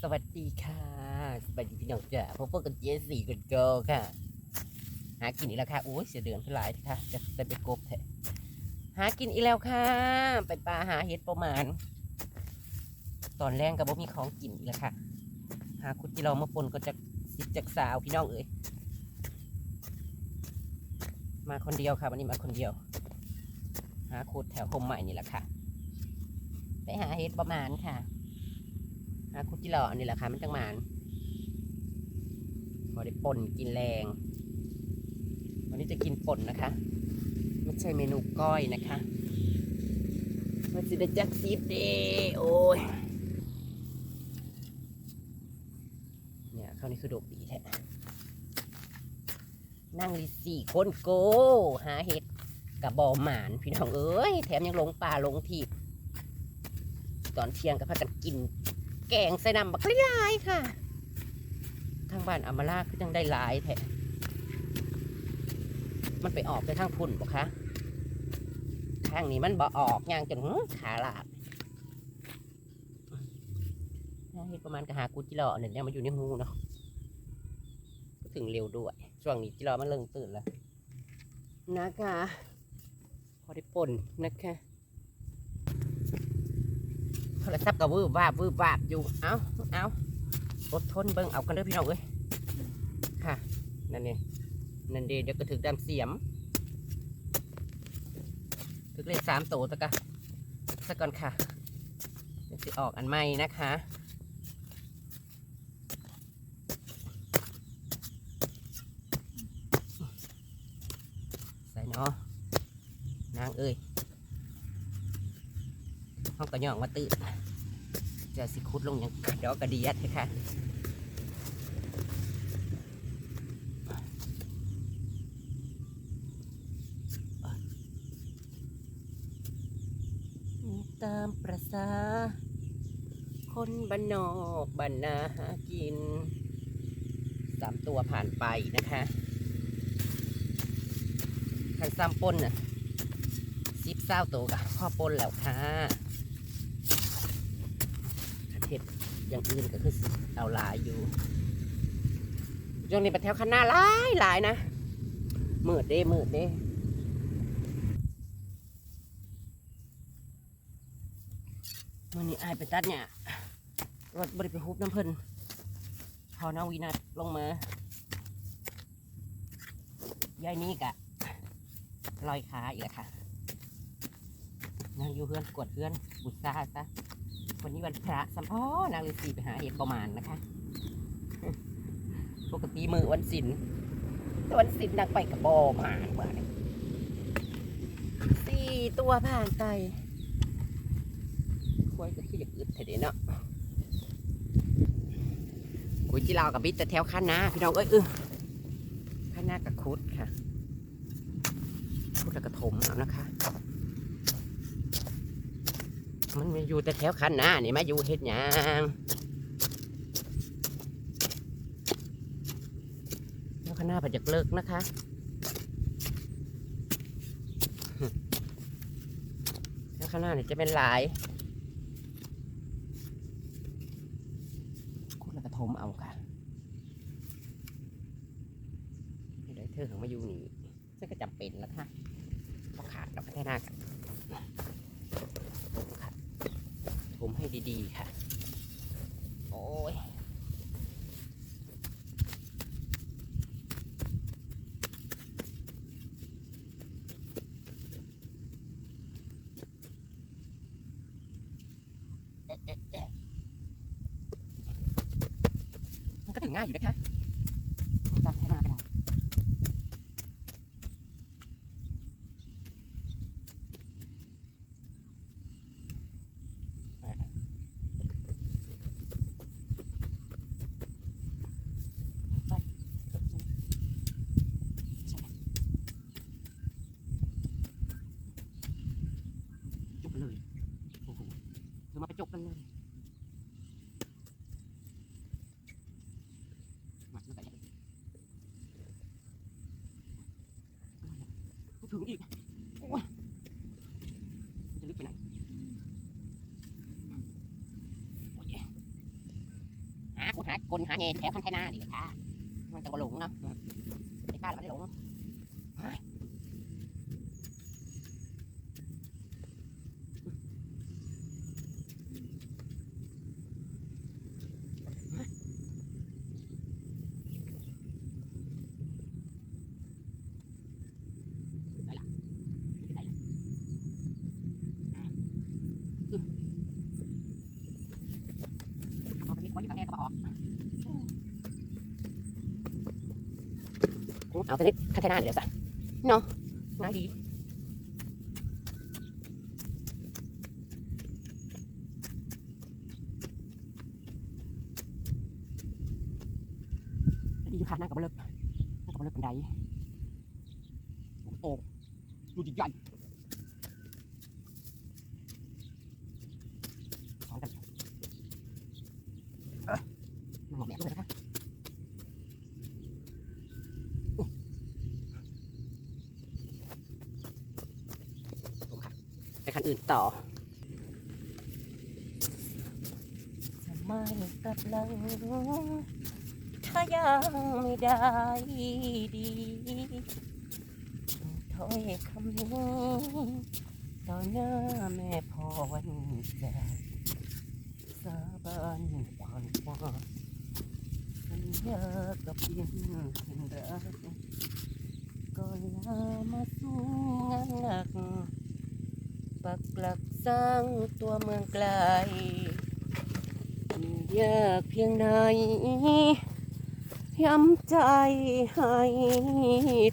สวัสดีค่ะสวัสดีพี่น้องจ้าพบกับเจสี่กันโกค่ะ หากินอีกแล้วค่ะโอ้ยเสียเดือนขึ้นหลายเถอะค่ะ จะจะไปกบแทะหากินอีกแล้วค่ะ ไปปลาหาเห็ดประมาณ ตอนแรกกับบ่มีของกินอีกแล้วค่ะ หาคุดที่เรามาปนก็จะสิบจากสาวพี่น้องเอ๋ยมาคนเดียวค่ะวันนี้มาคนเดียว หาคุดแถวพมใหม่นี่แหละค่ะ ไปหาเห็ดประมาณค่ะ หาคุดที่เราอันนี้แหละค่ะมันจังหมานพอได้ป่นกินแรง วันนี้จะกินป่นนะคะ ไม่ใช่เมนูก้อยนะคะมันสิได้จักซีดเดโอ้ยเนี่ยเขาวนี่คือโดกดีแท้นั่งลิสี่คนโก หาเห็ดกับบอหมานพี่น้องเอ้ย แถมยังลงป่าลงทีบตอนเที่ยงก็พากันกิน แกงใส่น้ำบักหลายค่ะ ทางบ้านอามาลาคือยังได้หลายแท้มันไปออกไปทางพุ่นบ่คะทางนี้มันบ่ออกย่างจนขาลาดหาเห็ดประมาณกะหากูจิรอเนี่ยยังมาอยู่ในหูเนาะก็ถึงเร็วด้วยช่วงนี้จิรอมันเริ่มตื่นแล้วนะคะ พอได้ป่นนะคะ โทรศัพท์ก็วืบวาบวืบวาบอยู่ เอาเอาอดทนเบิ่งเอากันเด้อพี่น้องเอ้ย ค่ะ นั่นเองนั่นเดเดี๋ยวก็ถึงดำเสียม ถึงเลขสามโตตะกะสักก่อนค่ะเดี๋ยวสิออกอันใหม่นะคะใส่เนาะนางเอ้ย ห้องกระย่องมาตื่นจะสิคุดลงอย่างเดี๋ยวกระเดียดค่ะตามประษาคนบ้านนอกบ้านนาหากินสามตัวผ่านไปนะคะขันซ้ำปนน่ะสิบเศร้าตัวกับพ่อปนแล้วค่ะถ้าเทศ อย่างอื่นก็คือเอาหลายอยู่ช่วงนี้ไปแถวคันหน้าหลายหลายนะมืดเด้มืดเด้มื่อนี้อายไปตัดเนี่ยรถบริไปฮุบน้ำเพิ่นพอน้าวีนัดลงมายายนี่กะลอยขาอีกล้วค่ะนางอยู่เพื่อนกวดเพื่อนบุษราซะ วันนี้วันพระสัมพอนางฤาษีไปหาเห็ดประมาณนะคะ ปกติมือวันศิลแต่วันศิลนางไปกับบอมามาเนี่ยสี่ตัวผ่านไปควายก็ขี้อยากอึดเถอะเดี๋ยวเนาะกุยจีลาวกับบิดแต่แถวข้านนาพี่น้องเอ้ยเออข้านนากับคุดค่ะพูดแล้วก็ถมเอานะคะ มันมาอยู่แต่แถวคันหน้านี่มาอยู่เฮ็ดหยังแถวคันหน้าผัดจากเลิกนะคะแถวคันหน้านี่จะเป็นหลายพูดแล้วก็ถมเอาค่ะไม่ได้เธอของมาอยู่นี่ซึ่งก็จำเป็นแล้วค่ะต้องขาดดอกพัฒนากัน ให้ดีๆค่ะ โอ้ยเอ๊ะเอ๊ะเอ๊ะมันก็ถึงง่ายอยู่นะคะจำพัฒนากัน จบเลย โอ้โหเดี๋ยวมาไปจบกันเลยมาแล้วกันพูด ถึงอีกอจะลึกไปไหนโอ้ยกลหาเงินแถวคันไทนาดีกว่าค่ะมันจะบ่หลงเนาะไม่กล้าหราไม่ได้หลงเฮ้ยได้ละได้ละอืมเอาไปนี่คนอยู่ข้างในก็มาออก เอาไปพัฒนาเดี๋ยวสิเนาะน่าดีอยู่ค่ะนั่งกับเลิกนั่งกับเลิกเป็นไดโอ้ดูดิใหญ่สองกันเอ้ยมันหมดแล้วเลยนะคะ ไป คันอื่นต่อไม่กลับหลังถ้ายังไม่ได้ดีถ้อยคำนี้ต่อหน้าแม่พรจะสาบานผ่านว่าสัญญากับยินเป็นรักก็ลามาสู้งานหนัก ปักหลักสร้างตัวเมืองไกลยากเพียงไหนย้ำใจให้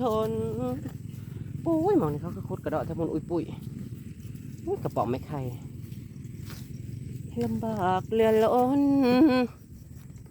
ทนปุ้ยหมองนี่เขาก็คุดกระดาะทะมุนอุ้ยปุยอุ้ยกระป๋องไม่ใครลำบากเรือล้น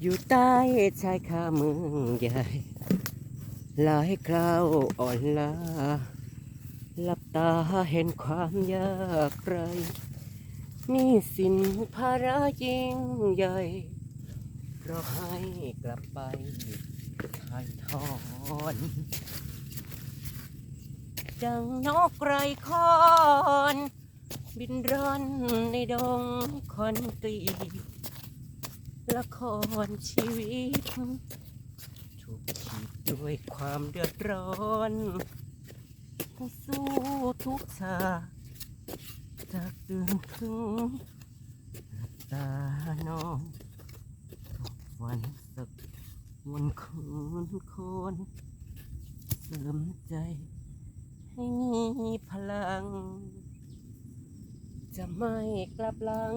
อยู่ใต้ชายคาเมืองใหญ่หลายคราวอ่อนล้า หลับตาเห็นความยากไรมีสินภาระยิ่งใหญ่รอให้กลับไปถ่ายทอดดังนกไกรคอน บินร่อนในดงคอนกรีละครชีวิต ถูกขีดด้วยความเดือดร้อน ต้องสู้ทุกชาจากตื่นถึงตานอนทุกวันสักวันคืนคนเสริมใจให้มีพลัง จะไม่กลับหลัง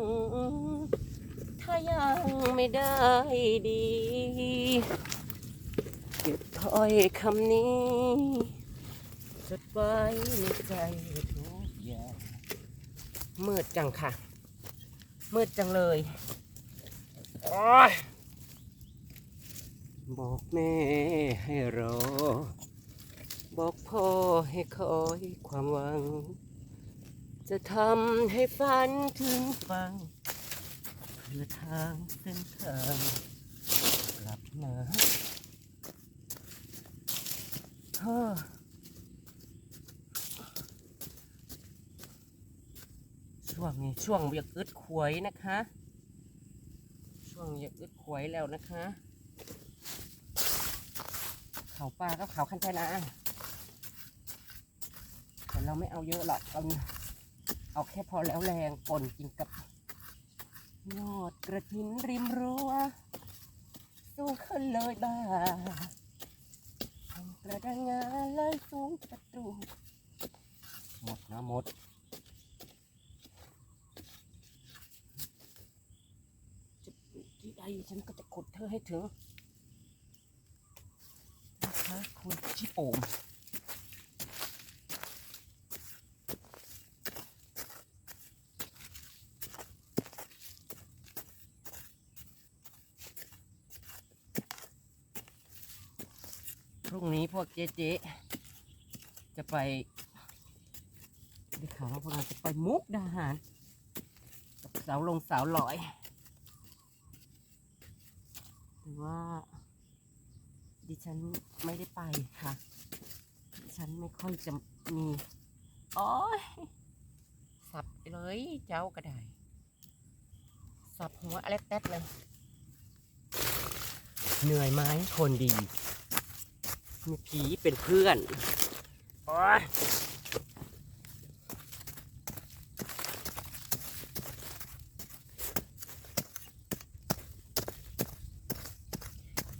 ถ้ายังไม่ได้ดี เก็บถ้อยคำนี้ จดไว้ในใจทุกอย่างมืดจังค่ะ มืดจังเลยโอ๊ยบอกแม่ให้รอ บอกพ่อให้คอยความหวัง จะทำให้ฝันถึงฟัง เพื่อทางเส้นทางกลับมาเฮ้อ ช่วงนี้ช่วงอยกอึดขวยนะคะ ช่วงอยกอึดขวยแล้วนะคะเขาปลาก็เขาคันแทนาแต่เราไม่เอาเยอะหรอกเราเอาแค่พอแล้วแรงป่นกินกับยอดกระถินริมรั้วสูงขึ้นเลยบ้าทำกระดังงาเลยสูงประตูหมดนะหมด จะที่ใด ฉันก็จะขุดเธอให้ถึงนะคะคุณชิโอมพรุ่งนี้พวกเจ๊เจ๊จะไปได้ข่าวว่าพวกเราจะไปมุกดาหารกับสาวลงสาวลอย หรือว่า ดิฉันไม่ได้ไปค่ะ ดิฉันไม่ค่อยจะมีโอ้ยสับไปเลยเจ้าก็ได้สับหัวอะไรแต๊ดเลย เหนื่อยไหมคนดี มีผีเป็นเพื่อนโอ๊ย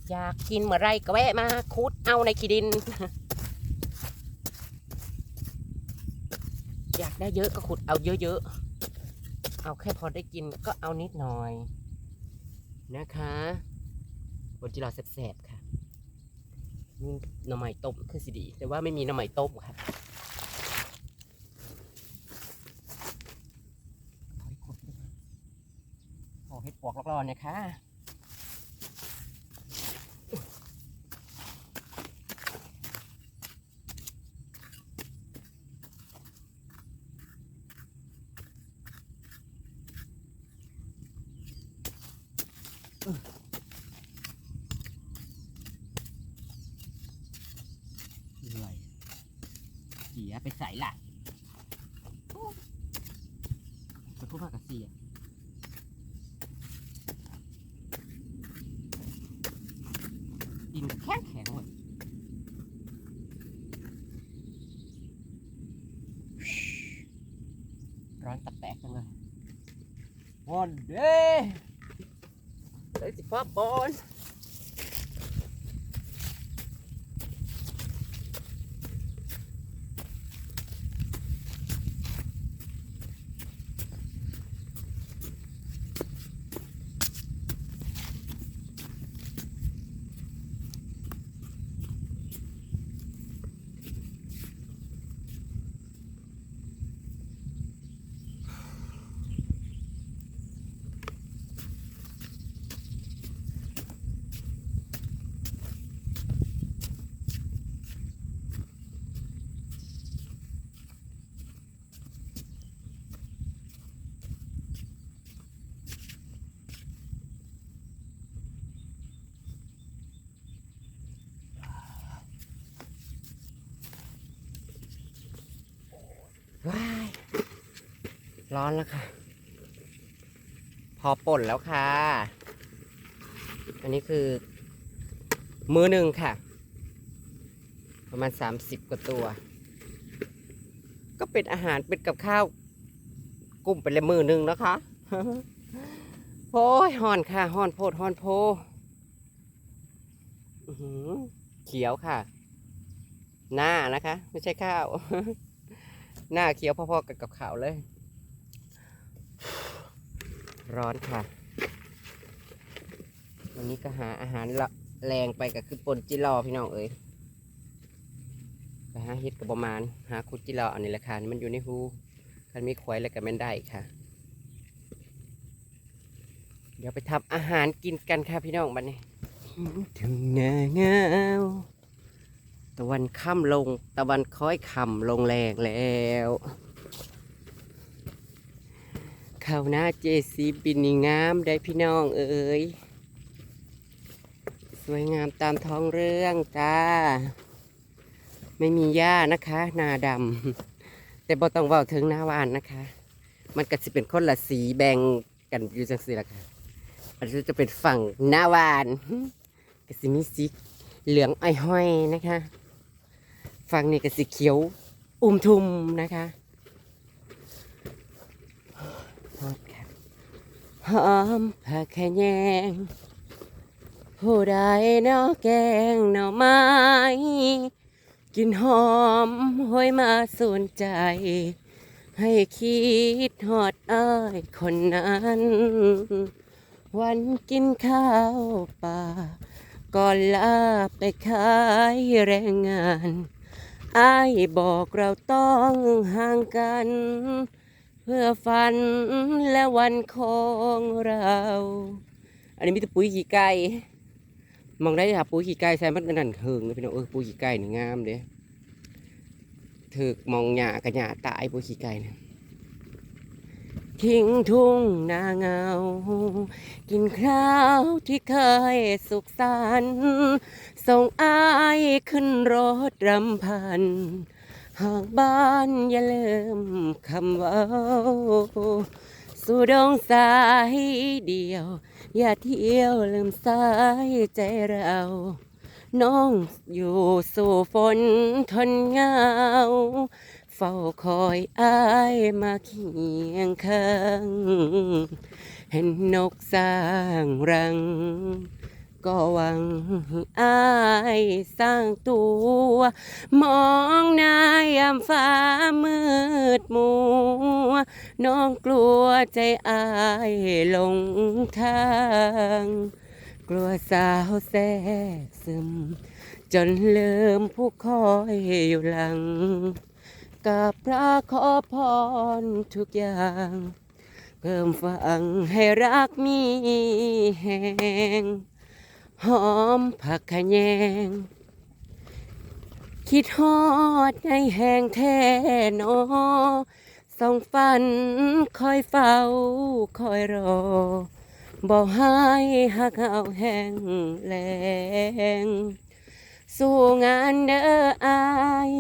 อยากกินเมื่อไรก็แวะมาคุดเอาในขี้ดิน อยากได้เยอะก็ขุดเอาเยอะๆ เอาแค่พอได้กินก็เอานิดหน่อย นะคะบนจิราแสบๆค่ะนี่หน่อไม้ต้มคือสิดี แต่ว่าไม่มีหน่อไม้ต้มค่ะขอให้ปวกรอนๆนะคะ อะไร เสียไปใส่หละไปพูดมากกับเสียดินแข็งแข็งเลยร้อนตับแตกจังเลยวันเดย์เลยสิฟ้าบอล ร้อนแล้วค่ะ พอป่นแล้วค่ะ อันนี้คือ มือหนึ่งค่ะ ประมาณ30กว่าตัว ก็เป็นอาหารเป็นกับข้าวกลุ่มเป็นเลยมือหนึ่งนะคะโอ้ยห่อนค่ะห่อนโพดห่อนโพเขียวค่ะ หน้านะคะ ไม่ใช่ข้าว หน้าเขียวพอๆกับกับขาวเลย ร้อนค่ะ วันนี้ก็หาอาหารละแรงไปก็คือปนจิรอพี่น้องเอ้ยไปหาเฮ็ดกับประมาณ หาคุดจิรออันนี้แหละค่ะนี่มันอยู่ในหูคันมีควายแล้วก็แม่นได้ค่ะ เดี๋ยวไปทำอาหารกินกันค่ะพี่น้องบัดนี้ ถึงหน้าเงาตะวันค่ำลง ตะวันค่อยค่ำลงแรงแล้ว ข้าวหน้าเจซีบินนี่งามได้พี่น้องเอ๋ยสวยงามตามท้องเรื่องจ้า ไม่มีหญ้านะคะนาดำแต่บ่ต้องเว่าถึงหน้าวานนะคะ มันก็จะเป็นคนละสีแบ่งกันอยู่จังสิละค่ะอันนี้จะเป็นฝั่งหน้าวานก็สิมีสีเหลืองอ้อยห้อยนะคะ ฝั่งนี้ก็สีเขียว อุ้มทุมนะคะฮอดค่ะ หอมผักแค่แยง ผู้ใดเนอแกงหน่อไม้กินหอมห้อยมาสูนใจ ให้คิดหอดอ้ายคนนั้น วันกินข้าวป่าก่อนลาไปขายแรงงานอายบอกเราต้องห่างกัน เพื่อฝันและวันของเรา อันนี้มีแต่ปุ๋ยขี้ไก่มองได้ค่ะปุ๋ยขี้ไก่ใส่มันกันนั่นเถิงนะพี่น้องเออปุ๋ยขี้ไก่นี่งามเด้ถึกมองหญ้ากับหญ้าตายปุ๋ยขี้ไก่เนี่ยทิ้งทุ่งนาเงา กินข้าวที่เคยสุขสันต์ส่งอายขึ้นรถรำพัน หากบ้านอย่าลืมคำว่าสู่ดงสายเดียว อย่าเที่ยวลืมสายใจเรา น้องอยู่สู่ฝนทนเหงา เฝ้าคอยอายมาเคียงข้าง เห็นนกสร้างรัง ก็หวังอายสร้างตัว มองหนายามฟ้ามืดมัว น้องกลัวใจอายหลงทาง กลัวสาวแทรกซึม จนลืมผู้คอยอยู่หลังกับพระขอพรทุกอย่างเพิ่มฟังให้รักมีแหง หอมผักขะแยง คิดฮอดในแห่งแท้หนอส่องฝันคอยเฝ้าคอยรอบอกให้หักเอาแห้งแรงสู่งานเด้ออาย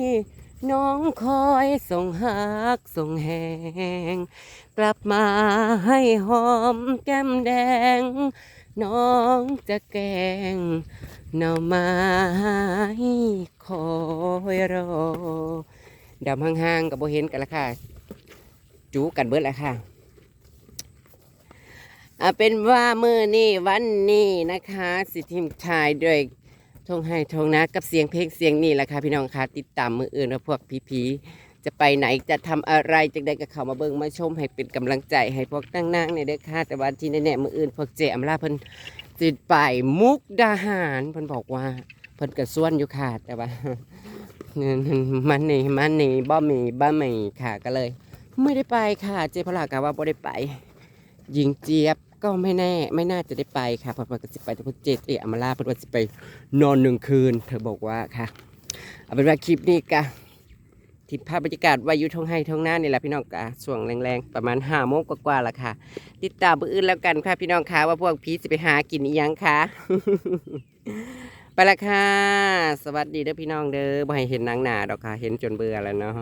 น้องคอยส่งหักส่งแหงกลับมาให้หอมแก้มแดง น้องจะแกงหน่อไม้คอยรอดำห่างๆกับโบเห็นกันละค่ะ จูกันเบิดล้วค่ะอาเป็นว่ามือนี่วันนี้นะคะ สิทีมชายด้วยทงให้ทงนะกับเสียงเพลงเสียงนี่แหละค่ะพี่น้องค่ะติดตามมืออื่นว่าพวกผีๆ จะไปไหนจะทำอะไรจะได้กับเขามาเบิ่งมาชมให้เป็นกำลังใจให้พวกนั่งๆเนี่ยเด้อค่ะแต่วันที่แน่ๆมืออื่นพวกเจอำลาเพิ่นจิตไปมุกดาหารเพิ่นบอกว่าเพิ่นกระส่วนอยู่ค่ะแต่ว่ามันนี่มันนี่บ่มีบ่มีค่ะก็เลย ไม่ได้ไปค่ะ เจพลากาว่าบ่ได้ไปหญิงเจี๊ยบก็ไม่แน่ไม่น่าจะได้ไปค่ะพราะว่าก็จะไปแต่เพิ่นเจเออมาลาเพิ่นว่าสิไปนอนหนึ่งคืน เธอบอกว่าค่ะ เอาเป็นว่าคลิปนี้กะ ทิศภาพบรรยากาศวายุทองไห้ทองหน้านี่แหละพี่น้องกะส่วงแรงๆ ประมาณห้าโมงกว่าๆละค่ะ ติดตามมืออื่นแล้วกันค่ะพี่น้องค่ะว่าพวกพีจะไปหากินอีหยังค่ะ ไปละค่ะ สวัสดีเด้อพี่น้องเด้อบ่ให้เห็นนางหนาดอกค่ะ เห็นจนเบื่อแล้วเนาะ